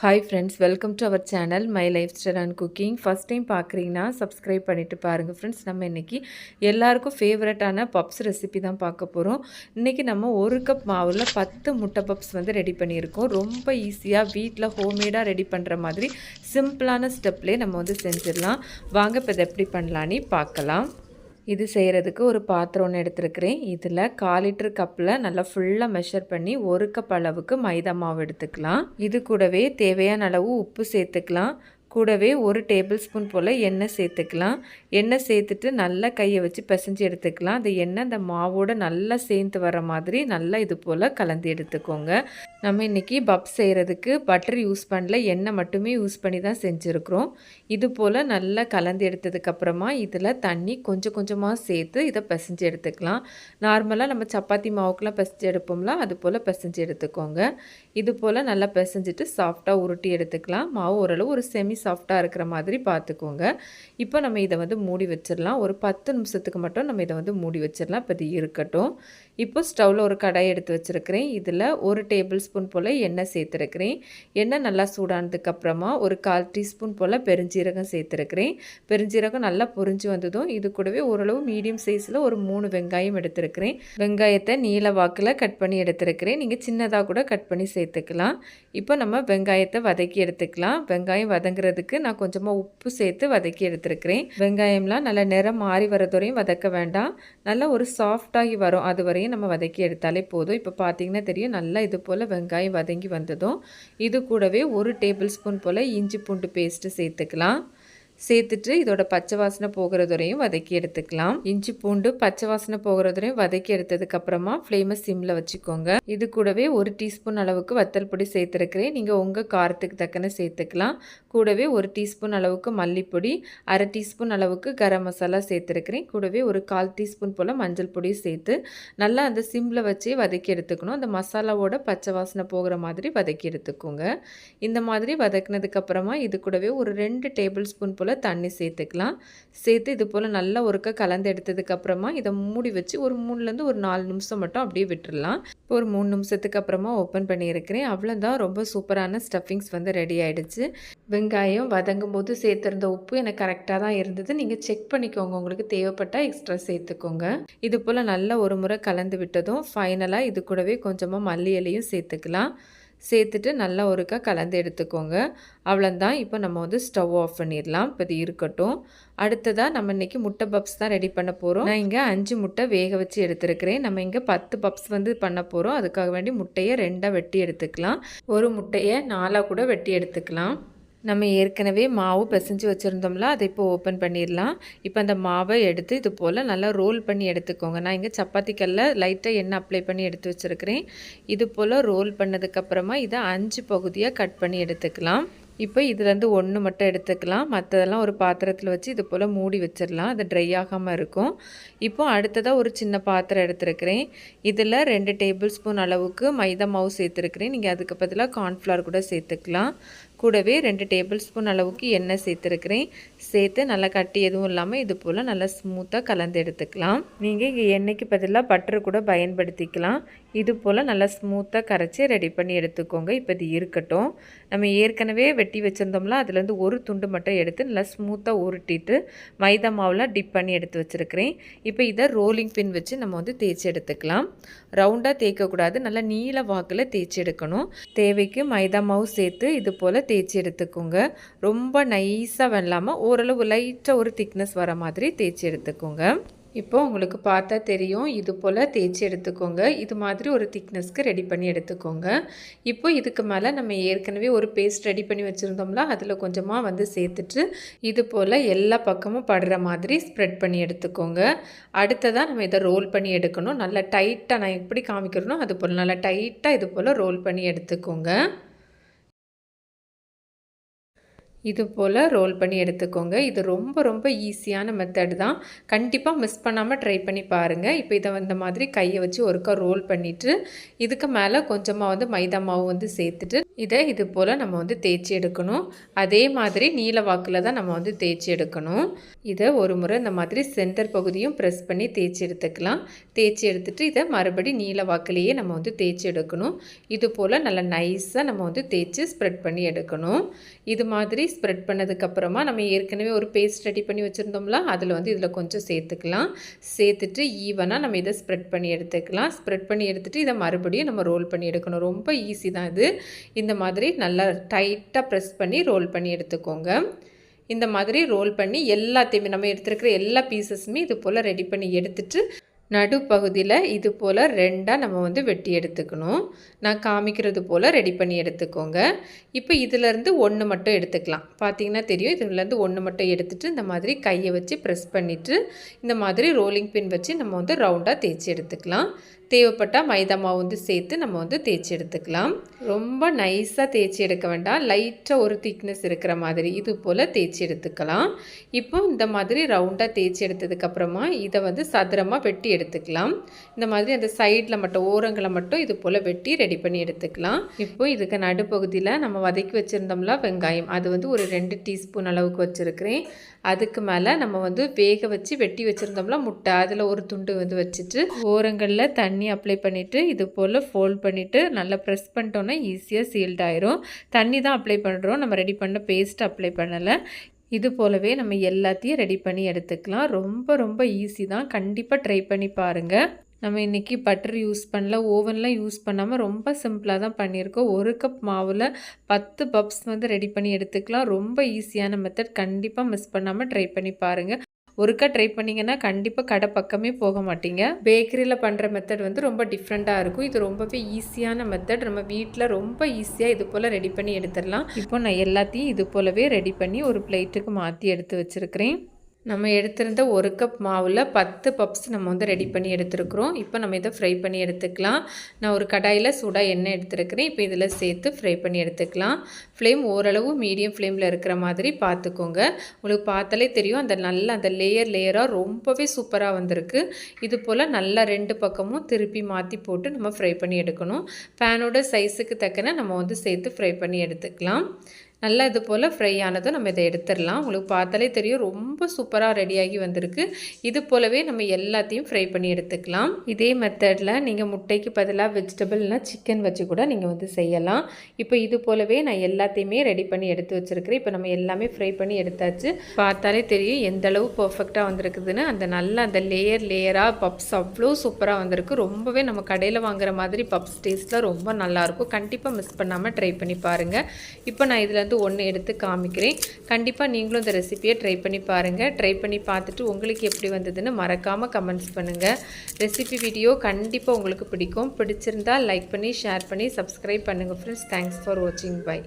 Hi friends welcome to our channel my lifestyle and cooking first time பார்க்குறீங்கன்னா subscribe பண்ணிவிட்டு பாருங்கள் friends நம்ம இன்றைக்கி எல்லாருக்கும் ஃபேவரட்டான பப்ஸ் ரெசிபி தான் பார்க்க போகிறோம் இன்றைக்கி நம்ம ஒரு கப் மாவில் பத்து முட்டை பப்ஸ் வந்து ரெடி பண்ணியிருக்கோம். ரொம்ப ஈஸியாக வீட்டில் ஹோம்மேடாக ரெடி பண்ணுற மாதிரி சிம்பிளான ஸ்டெப்லேயே நம்ம வந்து செஞ்சிடலாம். வாங்க இப்போ இதை எப்படி பண்ணலான்னு பார்க்கலாம். இது செய்கிறதுக்கு ஒரு பாத்திரம் ஒன்று எடுத்துருக்கிறேன். இதில் கால் லிட்டர் கப்பில் நல்லா ஃபுல்லாக மெஷர் பண்ணி ஒரு கப் அளவுக்கு மைதா மாவு எடுத்துக்கலாம். இது கூடவே தேவையான அளவு உப்பு சேர்த்துக்கலாம். கூடவே ஒரு டேபிள் ஸ்பூன் போல் எண்ணெய் சேர்த்துக்கலாம். எண்ணெய் சேர்த்துட்டு நல்லா கையை வச்சு பிசைஞ்சு எடுத்துக்கலாம். அந்த எண்ணெய் அந்த மாவோட நல்லா சேர்ந்து வர மாதிரி நல்லா இது போல் கலந்து எடுத்துக்கோங்க. நம்ம இன்றைக்கி பப் செய்கிறதுக்கு பட்டர் யூஸ் பண்ணல எண்ணெய் மட்டுமே யூஸ் பண்ணி தான் செஞ்சுருக்குறோம். இது போல் நல்லா கலந்து எடுத்ததுக்கப்புறமா இதில் தண்ணி கொஞ்சம் கொஞ்சமாக சேர்த்து இதை பிசைஞ்சு எடுத்துக்கலாம். நார்மலாக நம்ம சப்பாத்தி மாவுக்கெலாம் பிசைஞ்சு எடுப்போம்ல அது போல் பிசைஞ்சு எடுத்துக்கோங்க. இது போல் நல்லா பிசைஞ்சிட்டு சாஃப்டாக உருட்டி எடுத்துக்கலாம். மாவு ஓரளவு ஒரு செமி சாஃப்டாக இருக்கிற மாதிரி பார்த்துக்கோங்க. இப்போ நம்ம இதை வந்து மூடி வச்சிடலாம். ஒரு பத்து நிமிஷத்துக்கு மட்டும் நம்ம இதை வந்து மூடி வச்சிடலாம். இப்போ இது இருக்கட்டும். இப்போ ஸ்டவ்வில் ஒரு கடாய் எடுத்து வச்சுருக்கிறேன். இதில் ஒரு டேபிள் ஸ்பூன் போல் எண்ணெய் சேர்த்துருக்கிறேன். எண்ணெய் நல்லா சூடானதுக்கப்புறமா ஒரு கால் டீஸ்பூன் போல் பெருஞ்சீரகம் சேர்த்துருக்கிறேன். பெருஞ்சீரகம் நல்லா பொரிஞ்சு வந்ததும் இது கூடவே ஓரளவு மீடியம் சைஸில் ஒரு மூணு வெங்காயம் எடுத்துருக்கிறேன். வெங்காயத்தை நீல வாக்கில் கட் பண்ணி எடுத்துருக்கிறேன். நீங்கள் சின்னதாக கூட கட் பண்ணி சேர்த்துக்கலாம். இப்போ நம்ம வெங்காயத்தை வதக்கி எடுத்துக்கலாம். வெங்காயம் வதங்குறதுக்கு நான் கொஞ்சமாக உப்பு சேர்த்து வதக்கி எடுத்துருக்கிறேன். வெங்காயம்லாம் நல்லா நிறம் மாறி வரதுவரையும் வதக்க வேண்டாம். நல்லா ஒரு சாஃப்டாகி வரும். அது வரையும் நம்ம வதக்கி எடுத்தாலே போதும். இப்போ பார்த்தீங்கன்னா தெரியும் நல்லா இது போல் வெங்காயம் வதங்கி வந்ததும் இது கூடவே ஒரு டேபிள் ஸ்பூன் போல் இஞ்சி பூண்டு பேஸ்ட்டு சேர்த்துக்கலாம். சேர்த்துட்டு இதோட பச்சை வாசனை போகிறது வரையும் வதக்கி எடுத்துக்கலாம். இஞ்சி பூண்டு பச்சை வாசனை போகிறது வரையும் வதக்கி எடுத்ததுக்கப்புறமா ஃப்ளேமை சிம்மில் வச்சுக்கோங்க. இது கூடவே ஒரு டீஸ்பூன் அளவுக்கு வத்தல் பொடி சேர்த்துருக்கிறேன். நீங்கள் உங்கள் காரத்துக்கு தக்கன சேர்த்துக்கலாம். கூடவே ஒரு டீஸ்பூன் அளவுக்கு மல்லிப்பொடி அரை டீஸ்பூன் அளவுக்கு கரம் மசாலா சேர்த்துருக்கிறேன். கூடவே ஒரு கால் டீஸ்பூன் போல் மஞ்சள் பொடி சேர்த்து நல்லா அந்த சிம்மில் வச்சே வதக்கி எடுத்துக்கணும். அந்த மசாலாவோட பச்சை வாசனை போகிற மாதிரி வதக்கி எடுத்துக்கோங்க. இந்த மாதிரி வதக்கினதுக்கப்புறமா இது கூடவே ஒரு ரெண்டு டேபிள் ஸ்பூன் போல் போல் தண்ணி சேர்த்துக்கலாம். சேர்த்து இது போல் நல்லா ஒருக்க கலந்து எடுத்ததுக்கப்புறமா இதை மூடி வச்சு ஒரு மூணுலேருந்து ஒரு நாலு நிமிஷம் மட்டும் அப்படியே விட்டுடலாம் இப்போ ஒரு மூணு நிமிஷத்துக்கு அப்புறமா ஓப்பன் பண்ணியிருக்கிறேன். அவ்வளோதான் ரொம்ப சூப்பரான ஸ்டஃபிங்ஸ் வந்து ரெடி ஆகிடுச்சு வெங்காயம் வதங்கும் போது சேர்த்துருந்த உப்பு எனக்கு கரெக்டாக தான் இருந்தது. நீங்கள் செக் பண்ணிக்கோங்க. உங்களுக்கு தேவைப்பட்டால் எக்ஸ்ட்ரா சேர்த்துக்கோங்க. இது போல் நல்லா ஒரு முறை கலந்து விட்டதும் ஃபைனலாக இது கூடவே கொஞ்சமாக மல்லி இலையும் சேர்த்துக்கலாம். சேர்த்துட்டு நல்லா ஒருக்கா கலந்து எடுத்துக்கோங்க. அவ்வளோந்தான் இப்போ நம்ம வந்து ஸ்டவ் ஆஃப் பண்ணிடலாம். இப்போ இது இருக்கட்டும். அடுத்ததாக நம்ம இன்றைக்கி முட்டை பப்ஸ் தான் ரெடி பண்ண போகிறோம் நான் இங்கே அஞ்சு முட்டை வேக வச்சு எடுத்துருக்கிறேன். நம்ம இங்கே பத்து பப்ஸ் வந்து பண்ண போகிறோம் அதுக்காக வேண்டி முட்டையை ரெண்டாக வெட்டி எடுத்துக்கலாம். ஒரு முட்டையை நாலாக கூட வெட்டி எடுத்துக்கலாம். நம்ம ஏற்கனவே மாவு பிசைஞ்சு வச்சுருந்தோம்ல அதை இப்போ ஓப்பன் பண்ணிடலாம். இப்போ அந்த மாவை எடுத்து இது போல் நல்லா ரோல் பண்ணி எடுத்துக்கோங்க. நான் இங்கே சப்பாத்திக்கல்ல லைட்டாக எண்ணெய் அப்ளை பண்ணி எடுத்து வச்சுருக்கிறேன். இது போல் ரோல் பண்ணதுக்கப்புறமா இதை அஞ்சு பகுதியாக கட் பண்ணி எடுத்துக்கலாம். இப்போ இதுலேருந்து ஒன்று மட்டும் எடுத்துக்கலாம். மற்றதெல்லாம் ஒரு பாத்திரத்தில் வச்சு இது போல் மூடி வச்சிடலாம். அது ட்ரை ஆகாமல் இருக்கும். இப்போ அடுத்ததாக ஒரு சின்ன பாத்திரம் எடுத்துருக்கிறேன். இதில் ரெண்டு டேபிள் ஸ்பூன் அளவுக்கு மைதா மாவு சேர்த்துருக்கிறேன். நீங்கள் அதுக்கு பதிலாக கார்ன்ஃப்ளவர் கூட சேர்த்துக்கலாம். கூடவே ரெண்டு டேபிள் ஸ்பூன் அளவுக்கு எண்ணெய் சேர்த்துருக்கிறேன். சேர்த்து நல்லா கட்டி எதுவும் இல்லாமல் இது போல் நல்லா ஸ்மூத்தாக கலந்து எடுத்துக்கலாம். நீங்கள் இங்கே எண்ணெய்க்கு பதிலாக பட்டர் கூட பயன்படுத்திக்கலாம். இது போல் நல்லா ஸ்மூத்தாக கரைச்சி ரெடி பண்ணி எடுத்துக்கோங்க. இப்போ இது இருக்கட்டும். நம்ம ஏற்கனவே வெட்டி வச்சுருந்தோம்ல அதுலேருந்து ஒரு துண்டு மட்டும் எடுத்து நல்லா ஸ்மூத்தாக உருட்டிட்டு மைதா மாவில் டிப் பண்ணி எடுத்து வச்சுருக்கிறேன். இப்போ இதை ரோலிங் பின் வச்சு நம்ம வந்து தேய்ச்சி எடுத்துக்கலாம். ரவுண்டாக தேய்க்கக்கூடாது. நல்லா நீல வாக்கில் தேய்ச்சி எடுக்கணும். தேவைக்கு மைதா மாவு சேர்த்து இது போல் தேய்ச்சி எடுத்துக்கோங்க. ரொம்ப நைஸாக வெள்ளாமல் ஓரளவு லைட்டாக ஒரு திக்னஸ் வர மாதிரி தேய்ச்சி எடுத்துக்கோங்க. இப்போ உங்களுக்கு பார்த்தா தெரியும் இது போல் தேய்ச்சி எடுத்துக்கோங்க. இது மாதிரி ஒரு திக்னஸ்க்கு ரெடி பண்ணி எடுத்துக்கோங்க. இப்போ இதுக்கு மேலே நம்ம ஏற்கனவே ஒரு பேஸ்ட் ரெடி பண்ணி வச்சுருந்தோம்ல அதில் கொஞ்சமாக வந்து சேர்த்துட்டு இது போல் எல்லா பக்கமும் படுற மாதிரி ஸ்ப்ரெட் பண்ணி எடுத்துக்கோங்க. அடுத்ததாக நம்ம இதை ரோல் பண்ணி எடுக்கணும். நல்லா டைட்டாக நான் எப்படி காமிக்கிறனோ அது போல் நல்லா டைட்டாக இது போல் ரோல் பண்ணி எடுத்துக்கோங்க. இது போல் ரோல் பண்ணி எடுத்துக்கோங்க. இது ரொம்ப ரொம்ப ஈஸியான மெத்தடு தான். கண்டிப்பாக மிஸ் பண்ணாமல் ட்ரை பண்ணி பாருங்கள் இப்போ இதை இந்த மாதிரி கையை வச்சு ஒருக்கா ரோல் பண்ணிவிட்டு இதுக்கு மேலே கொஞ்சமாக வந்து மைதா மாவு வந்து சேர்த்துட்டு இதை இது போல் நம்ம வந்து தேய்ச்சி எடுக்கணும். அதே மாதிரி நீல வாக்கில் தான் நம்ம வந்து தேய்ச்சி எடுக்கணும். இதை ஒரு முறை இந்த மாதிரி சென்டர் பகுதியும் ப்ரெஸ் பண்ணி தேய்ச்சி எடுத்துக்கலாம். தேய்ச்சி எடுத்துகிட்டு இதை மறுபடி நீல வாக்கிலேயே நம்ம வந்து தேய்ச்சி எடுக்கணும். இது போல் நல்லா நைஸாக நம்ம வந்து தேய்ச்சி ஸ்ப்ரெட் பண்ணி எடுக்கணும். இது மாதிரி ஸ்ப்ரெட் பண்ணதுக்கப்புறமா நம்ம ஏற்கனவே ஒரு பேஸ்ட் ரெடி பண்ணி வச்சுருந்தோம்ல அதில் வந்து இதில் கொஞ்சம் சேர்த்துக்கலாம். சேர்த்துட்டு ஈவனாக நம்ம இதை ஸ்ப்ரெட் பண்ணி எடுத்துக்கலாம். ஸ்ப்ரெட் பண்ணி எடுத்துகிட்டு இதை மறுபடியும் நம்ம ரோல் பண்ணி எடுக்கணும். ரொம்ப ஈஸி தான் இது. இந்த இந்த மாதிரி நல்லா டைட்டாக ப்ரெஸ் பண்ணி ரோல் பண்ணி எடுத்துக்கோங்க. இந்த மாதிரி ரோல் பண்ணி எல்லாத்தையுமே நம்ம எடுத்துருக்கிற எல்லா பீசஸுமே இது போல் ரெடி பண்ணி எடுத்துட்டு நடுப்பகுதியில் இது போல் ரெண்டாக நம்ம வந்து வெட்டி எடுத்துக்கணும். நான் காமிக்கிறது போல் ரெடி பண்ணி எடுத்துக்கோங்க. இப்போ இதிலேருந்து ஒன்று மட்டும் எடுத்துக்கலாம். பார்த்தீங்கன்னா தெரியும் இதுலேருந்து ஒன்று மட்டும் எடுத்துகிட்டு இந்த மாதிரி கையை வச்சு ப்ரெஸ் பண்ணிவிட்டு இந்த மாதிரி ரோலிங் பின் வச்சு நம்ம வந்து ரவுண்டாக தேய்ச்சி எடுத்துக்கலாம். தேவைப்பட்டால் மைதா மாவு வந்து சேர்த்து நம்ம வந்து தேய்ச்சி எடுத்துக்கலாம். ரொம்ப நைஸாக தேய்ச்சி எடுக்க வேண்டாம். லைட்டாக ஒரு திக்னஸ் இருக்கிற மாதிரி இது போல் தேய்ச்சி எடுத்துக்கலாம். இப்போ இந்த மாதிரி ரவுண்டாக தேய்ச்சி எடுத்ததுக்கப்புறமா இதை வந்து சதுரமாக வெட்டி எடுத்துக்கலாம். இந்த மாதிரி அந்த சைடில் மட்டும் ஓரங்களை மட்டும் இது போல் வெட்டி ரெடி பண்ணி எடுத்துக்கலாம். இப்போ இதுக்கு நடுப்பகுதியில் நம்ம வதக்கி வச்சுருந்தோம்ல வெங்காயம். அது வந்து ஒரு ரெண்டு டீஸ்பூன் அளவுக்கு வச்சுருக்கிறேன். அதுக்கு மேலே நம்ம வந்து வேக வச்சு வெட்டி வச்சுருந்தோம்ல முட்டை அதில் ஒரு துண்டு வந்து வச்சுட்டு ஓரங்களில் தண்ணி அப்ளை பண்ணிவிட்டு இது போல் ஃபோல்ட் பண்ணிவிட்டு நல்லா ப்ரெஸ் பண்ணிட்டோன்னா ஈஸியாக சீல்ட் ஆயிரும். தண்ணி தான் அப்ளை பண்ணுறோம் நம்ம ரெடி பண்ண பேஸ்ட் அப்ளை பண்ணலை. இது போலவே நம்ம எல்லாத்தையும் ரெடி பண்ணி எடுத்துக்கலாம். ரொம்ப ரொம்ப ஈஸி தான். கண்டிப்பாக ட்ரை பண்ணி பாருங்கள் நம்ம இன்றைக்கி பட்டர் யூஸ் பண்ணல ஓவன்லாம் யூஸ் பண்ணாமல் ரொம்ப சிம்பிளாக தான் பண்ணியிருக்கோம். ஒரு கப் மாவில் பத்து பப்ஸ் வந்து ரெடி பண்ணி எடுத்துக்கலாம். ரொம்ப ஈஸியான மெத்தட் கண்டிப்பாக மிஸ் பண்ணாமல் ட்ரை பண்ணி பாருங்கள் ஒருக்கா ட்ரை பண்ணிங்கன்னா கண்டிப்பாக கடை பக்கமே போக மாட்டீங்க. பேக்கரியில் பண்ணுற மெத்தட் வந்து ரொம்ப டிஃப்ரெண்ட்டாக இருக்கும். இது ரொம்பவே ஈஸியான மெத்தட் நம்ம வீட்டில் ரொம்ப ஈஸியாக இது போல் ரெடி பண்ணி எடுத்துடலாம். இப்போ நான் எல்லாத்தையும் இது போலவே ரெடி பண்ணி ஒரு பிளேட்டுக்கு மாற்றி எடுத்து வச்சுருக்கிறேன். நம்ம எடுத்திருந்த ஒரு கப் மாவில் பத்து பப்ஸ் நம்ம வந்து ரெடி பண்ணி எடுத்துருக்குறோம். இப்போ நம்ம இதை ஃப்ரை பண்ணி எடுத்துக்கலாம். நான் ஒரு கடாயில் சூடாக எண்ணெய் எடுத்துருக்கிறேன். இப்போ இதில் சேர்த்து ஃப்ரை பண்ணி எடுத்துக்கலாம். ஃப்ளேம் ஓரளவு மீடியம் ஃப்ளேமில் இருக்கிற மாதிரி பார்த்துக்கோங்க. உங்களுக்கு பார்த்தாலே தெரியும். அந்த நல்ல அந்த லேயர் லேயராக ரொம்பவே சூப்பராக வந்திருக்கு. இது போல் நல்லா ரெண்டு பக்கமும் திருப்பி மாற்றி போட்டு நம்ம ஃப்ரை பண்ணி எடுக்கணும். பேனோட சைஸுக்கு தக்கன நம்ம வந்து சேர்த்து ஃப்ரை பண்ணி எடுத்துக்கலாம். நல்லா இது போல் ஃப்ரை ஆனதும் நம்ம இதை எடுத்துடலாம். உங்களுக்கு பார்த்தாலே தெரியும் ரொம்ப சூப்பராக ரெடியாகி வந்திருக்கு. இது போலவே நம்ம எல்லாத்தையும் ஃப்ரை பண்ணி எடுத்துக்கலாம். இதே மெத்தடில் நீங்கள் முட்டைக்கு பதிலாக வெஜிடபிள்னால் சிக்கன் வச்சு கூட நீங்கள் வந்து செய்யலாம். இப்போ இது போலவே நான் எல்லாத்தையுமே ரெடி பண்ணி எடுத்து வச்சுருக்கிறேன். இப்போ நம்ம எல்லாமே ஃப்ரை பண்ணி எடுத்தாச்சு. பார்த்தாலே தெரியும் எந்த அளவு பர்ஃபெக்டாக வந்திருக்குதுன்னு. அந்த நல்ல அந்த லேயர் லேயராக பப்ஸ் அவ்வளோ சூப்பராக வந்திருக்கு. ரொம்பவே நம்ம கடையில் வாங்குற மாதிரி பப்ஸ் டேஸ்ட்டில் ரொம்ப நல்லாயிருக்கும் கண்டிப்பாக மிஸ் பண்ணாமல் ட்ரை பண்ணி பாருங்கள் இப்போ நான் இதில் வந்து ஒன்று எடுத்து காமிக்கிறேன். கண்டிப்பாக நீங்களும் இந்த ரெசிப்பியை ட்ரை பண்ணி பாருங்கள் ட்ரை பண்ணி பார்த்துட்டு உங்களுக்கு எப்படி வந்ததுன்னு மறக்காமல் கமெண்ட்ஸ் பண்ணுங்கள் ரெசிபி வீடியோ கண்டிப்பாக உங்களுக்கு பிடிக்கும். பிடிச்சிருந்தால் லைக் பண்ணி ஷேர் பண்ணி சப்ஸ்கிரைப் பண்ணுங்கள் ஃப்ரெண்ட்ஸ் தேங்க்ஸ் ஃபார் வாட்சிங் பை